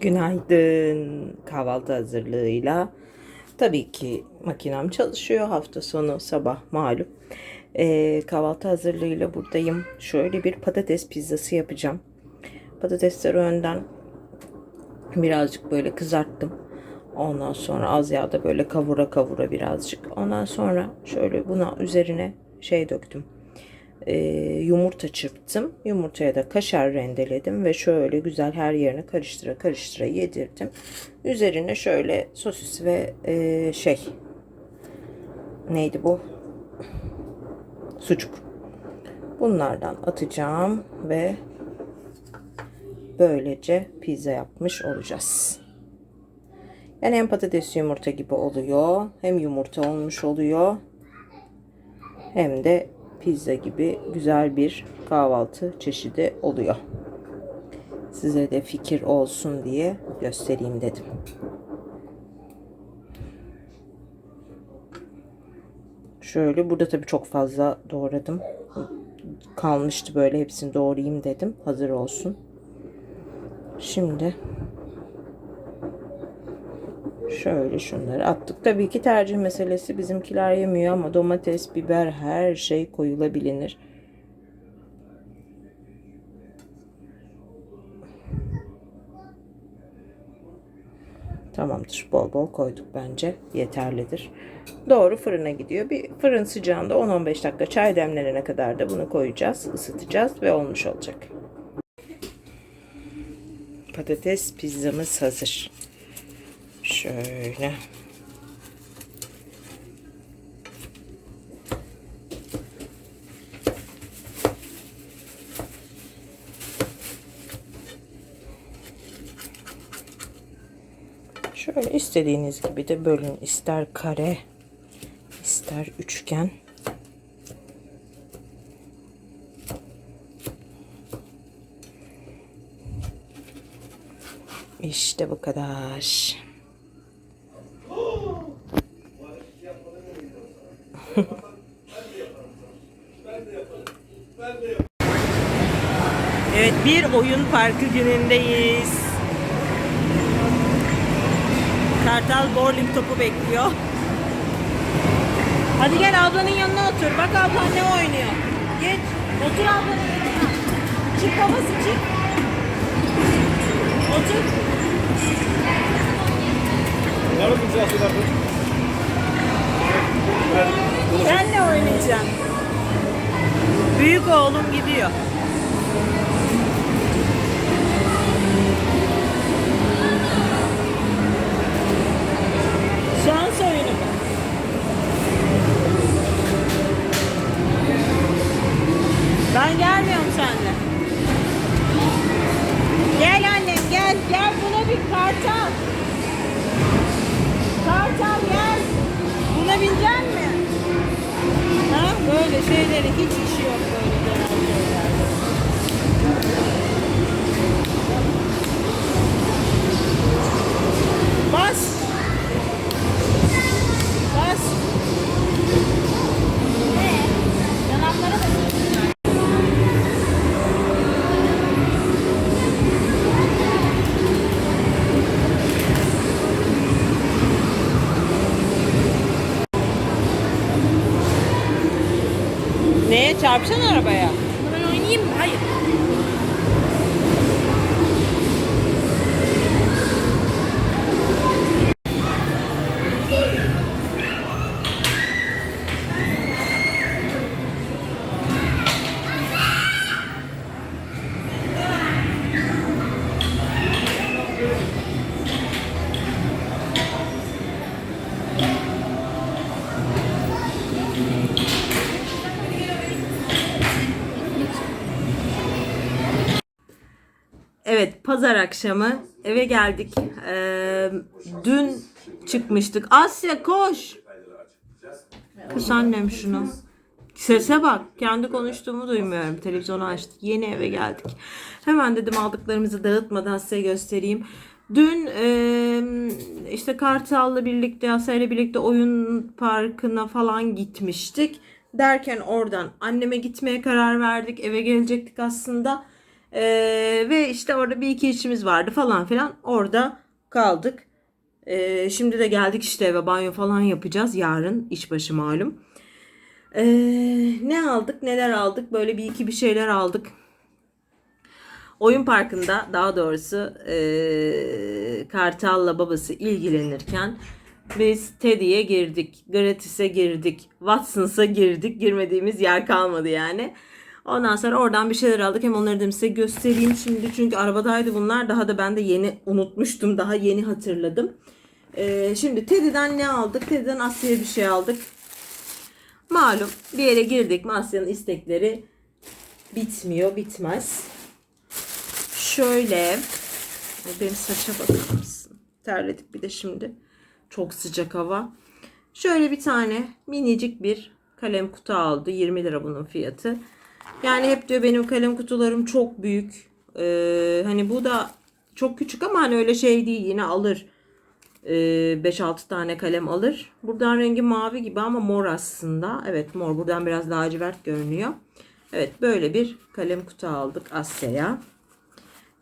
Günaydın kahvaltı hazırlığıyla. Tabii ki makinem çalışıyor hafta sonu sabah malum. Ee, kahvaltı hazırlığıyla buradayım. Şöyle bir patates pizzası yapacağım. Patatesleri önden birazcık böyle kızarttım. Ondan sonra az yağda böyle kavura kavura birazcık. Ondan sonra şöyle buna üzerine şey döktüm. Ee, yumurta çırptım. Yumurtaya da kaşar rendeledim ve şöyle güzel her yerine karıştıra karıştıra yedirdim. Üzerine şöyle sosis ve ee, şey neydi bu? Sucuk. Bunlardan atacağım ve böylece pizza yapmış olacağız. Yani hem patates yumurta gibi oluyor, hem yumurta olmuş oluyor, hem de pizza gibi güzel bir kahvaltı çeşidi oluyor. Size de fikir olsun diye göstereyim dedim. Şöyle burada tabii çok fazla doğradım. Kalmıştı böyle hepsini doğrayayım dedim. Hazır olsun. Şimdi şöyle şunları attık. Tabii ki tercih meselesi bizimkiler yemiyor ama domates, biber her şey koyulabilir. Tamamdır. Bol bol koyduk bence. Yeterlidir. Doğru fırına gidiyor. Bir fırın sıcağında 10-15 dakika çay demlenene kadar da bunu koyacağız. ısıtacağız ve olmuş olacak. Patates pizzamız hazır. Şöyle. Şöyle istediğiniz gibi de bölün. İster kare, ister üçgen. İşte bu kadar. Evet bir oyun parkı günündeyiz. Kartal bowling topu bekliyor. Hadi gel ablanın yanına otur. Bak ablan ne oynuyor. Geç. Otur ablanın yanına. Çık babası çık. Otur. Senle oynayacağım. Büyük oğlum gidiyor. Ben gelmiyorum seninle. Gel annem gel. Gel buna bir kartal. Kartal gel. Buna binecek mi? Ha böyle şeyleri hiç işi Neye çarpışan arabaya? Ben oynayayım mı? Hayır. Pazar akşamı eve geldik. Ee, dün çıkmıştık. Asya koş. Kız annem şunu. Sese bak. Kendi konuştuğumu duymuyorum. Televizyonu açtık. Yeni eve geldik. Hemen dedim aldıklarımızı dağıtmadan size göstereyim. Dün e, işte Kartal'la birlikte, Asya'yla birlikte oyun parkına falan gitmiştik. Derken oradan anneme gitmeye karar verdik. Eve gelecektik aslında. Ee, ve işte orada bir iki işimiz vardı falan filan. Orada kaldık. Ee, şimdi de geldik işte eve banyo falan yapacağız. Yarın işbaşı malum. Ee, ne aldık neler aldık böyle bir iki bir şeyler aldık. Oyun parkında daha doğrusu ee, Kartal'la babası ilgilenirken biz Teddy'ye girdik, Gratis'e girdik, Watson's'a girdik. Girmediğimiz yer kalmadı yani. Ondan sonra oradan bir şeyler aldık. Hem onları da size göstereyim şimdi. Çünkü arabadaydı bunlar. Daha da ben de yeni unutmuştum. Daha yeni hatırladım. Ee, şimdi Teddy'den ne aldık? Teddy'den Asya'ya bir şey aldık. Malum bir yere girdik mi Asya'nın istekleri bitmiyor, bitmez. Şöyle benim saça bakar mısın? Terledik bir de şimdi. Çok sıcak hava. Şöyle bir tane minicik bir kalem kutu aldı. 20 lira bunun fiyatı. Yani hep diyor benim kalem kutularım çok büyük. Ee, hani bu da çok küçük ama hani öyle şey değil. Yine alır. Ee, 5-6 tane kalem alır. Buradan rengi mavi gibi ama mor aslında. Evet mor. Buradan biraz lacivert görünüyor. Evet böyle bir kalem kutu aldık Asya'ya.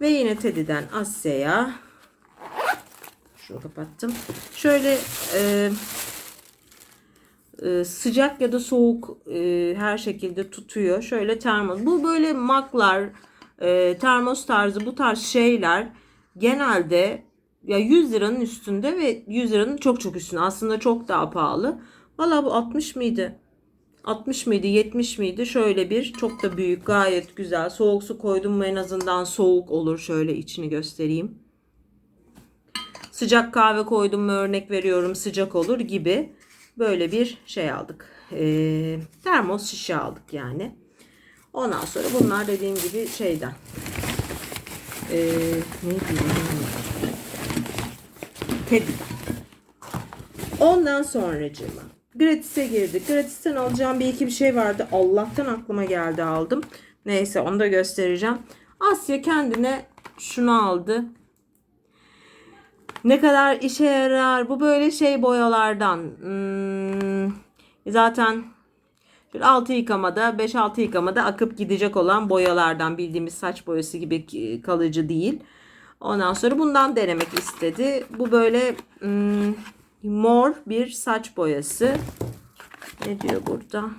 Ve yine Teddy'den Asya'ya. Şunu kapattım. Şöyle e, e, sıcak ya da soğuk e, her şekilde tutuyor. Şöyle termos. Bu böyle maklar, e, termos tarzı bu tarz şeyler genelde ya 100 liranın üstünde ve 100 liranın çok çok üstünde. Aslında çok daha pahalı. Valla bu 60 mıydı? 60 mıydı 70 miydi şöyle bir çok da büyük gayet güzel soğuk su koydum mu en azından soğuk olur şöyle içini göstereyim sıcak kahve koydum mu örnek veriyorum sıcak olur gibi böyle bir şey aldık ee, termos şişe aldık yani ondan sonra bunlar dediğim gibi şeyden ee, ne diyeyim Teddy'den ondan sonracığıma Gratis'e girdik. Gratis'ten alacağım bir iki bir şey vardı. Allah'tan aklıma geldi aldım. Neyse onu da göstereceğim. Asya kendine şunu aldı. Ne kadar işe yarar. Bu böyle şey boyalardan. Hmm, zaten 6 yıkamada 5-6 yıkamada akıp gidecek olan boyalardan bildiğimiz saç boyası gibi kalıcı değil. Ondan sonra bundan denemek istedi. Bu böyle hmm, mor bir saç boyası. Ne diyor burada?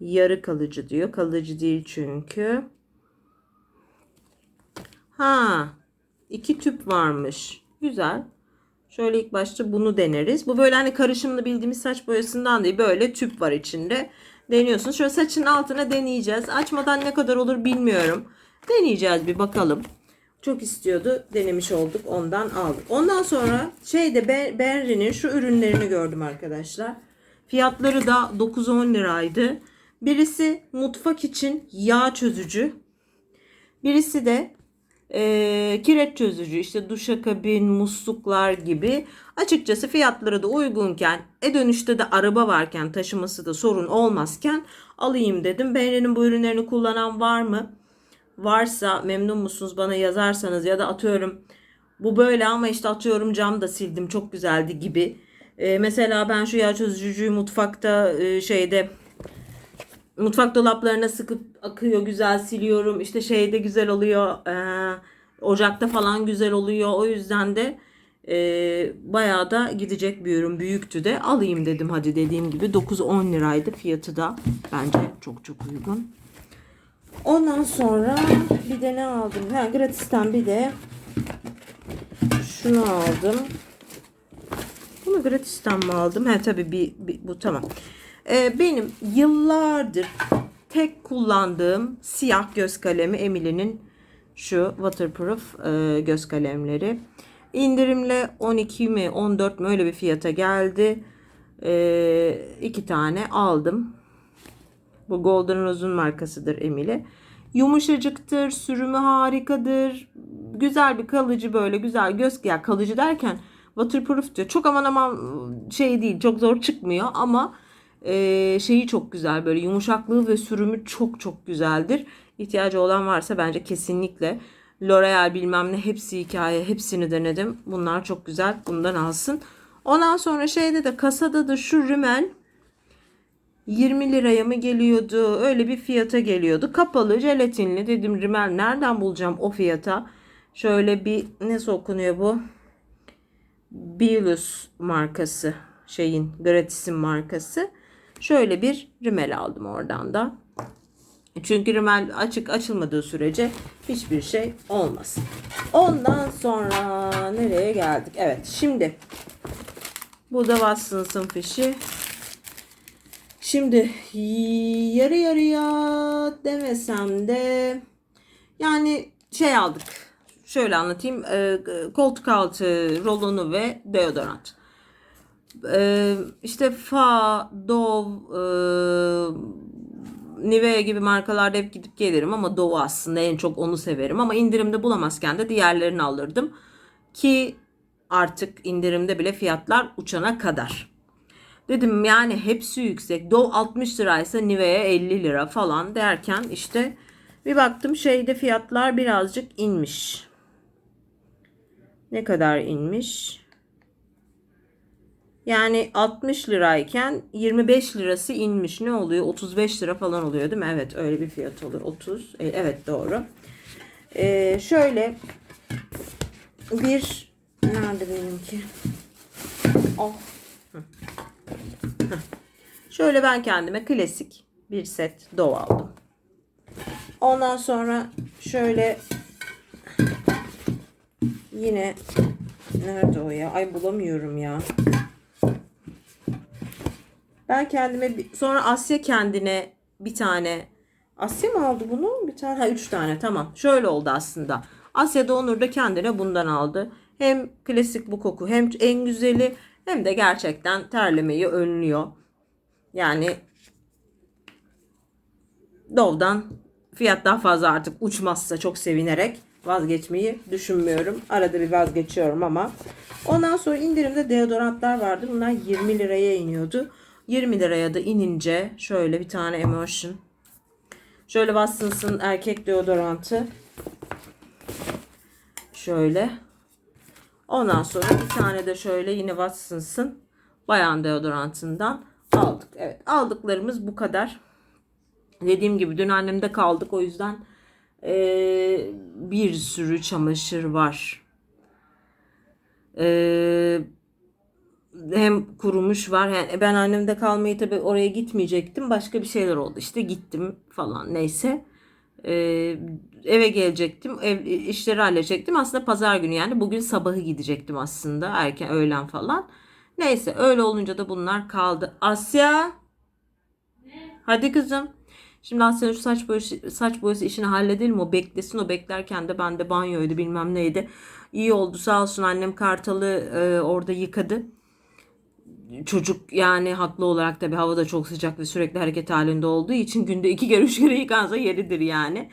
Yarı kalıcı diyor. Kalıcı değil çünkü. Ha, iki tüp varmış. Güzel. Şöyle ilk başta bunu deneriz. Bu böyle hani karışımlı bildiğimiz saç boyasından değil. Böyle tüp var içinde. Deniyorsunuz. Şöyle saçın altına deneyeceğiz. Açmadan ne kadar olur bilmiyorum. Deneyeceğiz bir bakalım. Çok istiyordu. Denemiş olduk. Ondan aldık. Ondan sonra şeyde Benri'nin şu ürünlerini gördüm arkadaşlar. Fiyatları da 9-10 liraydı. Birisi mutfak için yağ çözücü. Birisi de e, kireç çözücü işte duşakabin, musluklar gibi. Açıkçası fiyatları da uygunken e dönüşte de araba varken taşıması da sorun olmazken alayım dedim. Benri'nin bu ürünlerini kullanan var mı? varsa memnun musunuz bana yazarsanız ya da atıyorum bu böyle ama işte atıyorum cam da sildim çok güzeldi gibi. Ee, mesela ben şu yağ çözücüyü mutfakta e, şeyde mutfak dolaplarına sıkıp akıyor güzel siliyorum. İşte şeyde güzel oluyor. Ee, ocakta falan güzel oluyor. O yüzden de e, bayağı da gidecek bir ürün. Büyüktü de alayım dedim hadi dediğim gibi. 9-10 liraydı fiyatı da. Bence çok çok uygun. Ondan sonra bir de ne aldım? Ha, gratisten bir de şunu aldım. Bunu gratisten mi aldım? Ha tabii bir, bir bu tamam. Ee, benim yıllardır tek kullandığım siyah göz kalemi Emily'nin şu waterproof e, göz kalemleri. İndirimle 12 mi 14 mi öyle bir fiyata geldi. E, iki tane aldım. Bu Golden Rose'un markasıdır Emily. Yumuşacıktır, sürümü harikadır. Güzel bir kalıcı böyle güzel göz ya kalıcı derken waterproof diyor. Çok aman aman şey değil, çok zor çıkmıyor ama e, şeyi çok güzel böyle yumuşaklığı ve sürümü çok çok güzeldir. İhtiyacı olan varsa bence kesinlikle L'Oreal bilmem ne hepsi hikaye hepsini denedim. Bunlar çok güzel. Bundan alsın. Ondan sonra şeyde de kasada da şu rimel 20 liraya mı geliyordu? Öyle bir fiyata geliyordu. Kapalı, jelatinli dedim rimel nereden bulacağım o fiyata? Şöyle bir ne okunuyor bu? Bilus markası şeyin Gratis'in markası. Şöyle bir rimel aldım oradan da. Çünkü rimel açık açılmadığı sürece hiçbir şey olmaz. Ondan sonra nereye geldik? Evet şimdi bu da Watson's'ın fişi. Şimdi yarı yarıya demesem de yani şey aldık. Şöyle anlatayım. Ee, koltuk altı rolonu ve deodorant. Ee, işte Fa, Dove, e, Nivea gibi markalarda hep gidip gelirim ama Dove aslında en çok onu severim. Ama indirimde bulamazken de diğerlerini alırdım. Ki artık indirimde bile fiyatlar uçana kadar. Dedim yani hepsi yüksek. Dove 60 liraysa Nivea 50 lira falan derken işte bir baktım şeyde fiyatlar birazcık inmiş. Ne kadar inmiş? Yani 60 lirayken 25 lirası inmiş. Ne oluyor? 35 lira falan oluyor değil mi? Evet öyle bir fiyat oluyor. 30. E, Evet doğru. Ee, şöyle bir nerede benimki? Oh. Şöyle ben kendime klasik bir set Dove aldım. Ondan sonra şöyle yine nerede o ya? Ay bulamıyorum ya. Ben kendime bir- sonra Asya kendine bir tane Asya mı aldı bunu? Bir tane ha üç tane tamam. Şöyle oldu aslında. Asya da Onur da kendine bundan aldı. Hem klasik bu koku hem en güzeli hem de gerçekten terlemeyi önlüyor. Yani Dove'dan fiyat daha fazla artık uçmazsa çok sevinerek vazgeçmeyi düşünmüyorum. Arada bir vazgeçiyorum ama. Ondan sonra indirimde deodorantlar vardı. Bunlar 20 liraya iniyordu. 20 liraya da inince şöyle bir tane Emotion. Şöyle Watsons'ın erkek deodorantı. Şöyle. Ondan sonra bir tane de şöyle yine Watsons'ın bayan deodorantından aldık. Evet aldıklarımız bu kadar. Dediğim gibi dün annemde kaldık o yüzden eee, bir sürü çamaşır var. Eee, hem kurumuş var. Yani ben annemde kalmayı tabii oraya gitmeyecektim. Başka bir şeyler oldu. İşte gittim falan neyse. Ee, eve gelecektim. Ev işleri halledecektim. Aslında pazar günü yani bugün sabahı gidecektim aslında. Erken öğlen falan. Neyse öyle olunca da bunlar kaldı. Asya. Hadi kızım. Şimdi Asya'nın şu saç boyası, saç boyası işini halledelim. O beklesin. O beklerken de ben de banyoydu bilmem neydi. İyi oldu sağ olsun annem kartalı e, orada yıkadı çocuk yani haklı olarak tabii hava da çok sıcak ve sürekli hareket halinde olduğu için günde iki kere üç kere yıkansa yeridir yani.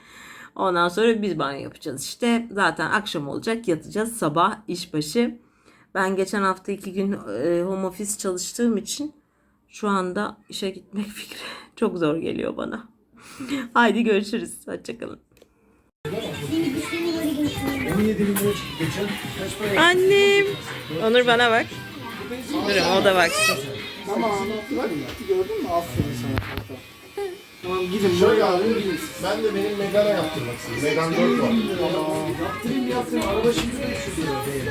Ondan sonra biz banyo yapacağız işte. Zaten akşam olacak yatacağız sabah işbaşı. Ben geçen hafta iki gün e, home office çalıştığım için şu anda işe gitmek fikri çok zor geliyor bana. Haydi görüşürüz. Hoşçakalın. 17 bin lira çıktı geçen. Kaç para? Annem. Onur bana bak. Durun o da baksın. Tamam. Gördün mü? Aferin sana. Tamam gidin. Şöyle alın gidin. ben de benim Megane'a yaptırmak istedim. Megane 4 var. Yaptırayım bir yaptırayım. Araba şimdi 500 lira değil.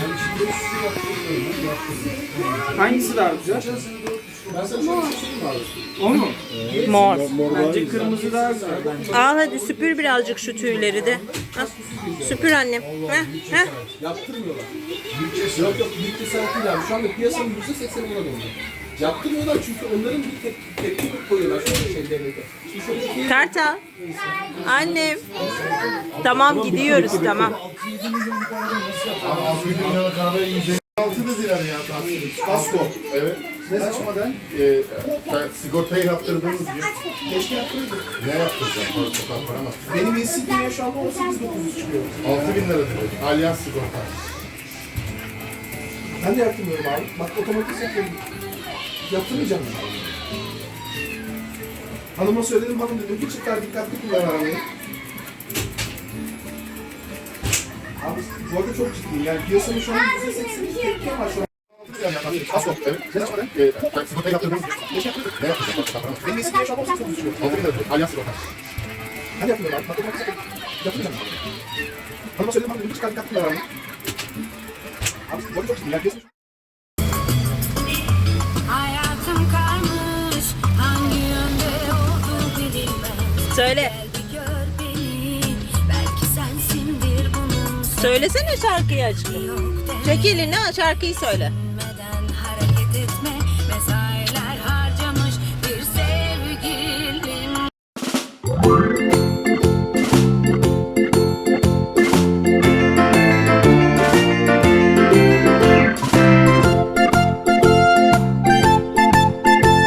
Yani şimdi 500 yaptırıyorum. Hangisi daha güzel? Ben sana şöyle bir şey söyleyeyim abi. O mu? Mor. Bence kırmızı daha güzel. Bence. Al hadi süpür birazcık şu tüyleri de. Al. Süpür annem. Heh, heh. Yaptırmıyorlar. Yok yok bütçesi değil abi. Şu anda piyasanın %80'i buna döndü. Yaptırmıyorlar çünkü onların bir tek tepki koyuyorlar şöyle şey devlete. Şöyle Kartal. Annem. Tamam gidiyoruz tamam. Abi 6 bin lira kahve yiyecek. 6 da zirar ya tatil. Kasko. Evet. Ne saçmadan? Ee, ben sigortayı yaptırdığımız gibi. Keşke yaptırırdık. Ne yaptıracağım? Para sokak para mı? Benim insignia şu anda 18 900 çıkıyor. 6 bin lira diyor. Alyans sigorta. Ben de yaptırmıyorum abi. Bak otomatik yapıyorum. Yaptırmayacağım ben. Hanıma söyledim hanım dedim bir çıkar dikkatli kullan arabayı. Abi bu arada çok ciddiyim. Yani piyasanın şu an %80'i tepki var şu an. Hani yapmıyorlar. Hanıma söyledim abi. Çıkardık abi. Abi bu çok Söyle. Söylesene şarkıyı aşkım. Çek elini şarkıyı söyle.